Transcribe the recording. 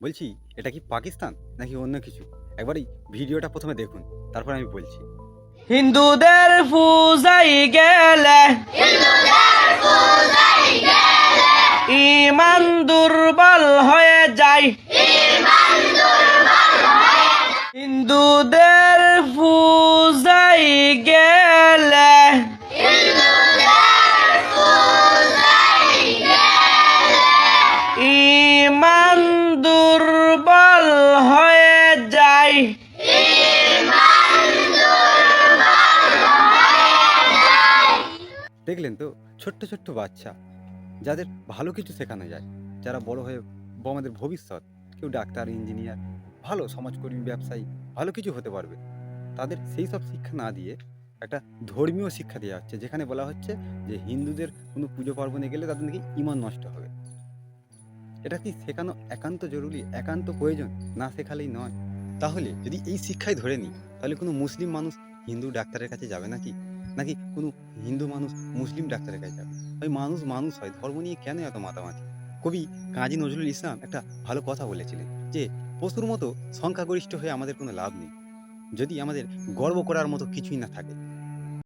বলছি এটা কি পাকিস্তান নাকি অন্য কিছু? একবারই এই ভিডিওটা প্রথমে দেখুন তারপর আমি বলছি। হিন্দুদের ফুজাই গেলে ইমান দুর্বল হয়ে যায়। হিন্দুদের দুর্বল হয়ে যায়। দেখলেন তো, ছোট্ট ছোট্ট বাচ্চা, যাদের ভালো কিছু শেখানো যায়। যারা বড় হয়ে আমাদের ভবিষ্যৎ, কেউ ডাক্তার, ইঞ্জিনিয়ার, ভালো সমাজকর্মী, ব্যবসায়ী, ভালো কিছু হতে পারবে। তাদের সেই সব শিক্ষা না দিয়ে একটা ধর্মীয় শিক্ষা দেওয়া হচ্ছে, যেখানে বলা হচ্ছে যে হিন্দুদের কোনো পুজো পার্বণে গেলে তাদের নাকি ইমান নষ্ট হবে। এটা কি শেখানো একান্ত জরুরি, একান্ত প্রয়োজন? না শেখালেই নয়। তাহলে যদি এই শিক্ষায় ধরে নিই, তাহলে কোনো মুসলিম মানুষ হিন্দু ডাক্তারের কাছে যাবে নাকি? নাকি কোনো হিন্দু মানুষ মুসলিম ডাক্তারের কাছে যাবে? ওই মানুষ মানুষ হয়, ধর্ম নিয়ে কেন এত মাতামাতি? কবি কাজী নজরুল ইসলাম একটা ভালো কথা বলেছিলেন যে, পশুর মতো সংখ্যাগরিষ্ঠ হয়ে আমাদের কোনো লাভ নেই। যদি আমাদের গর্ব করার মতো কিছুই না থাকে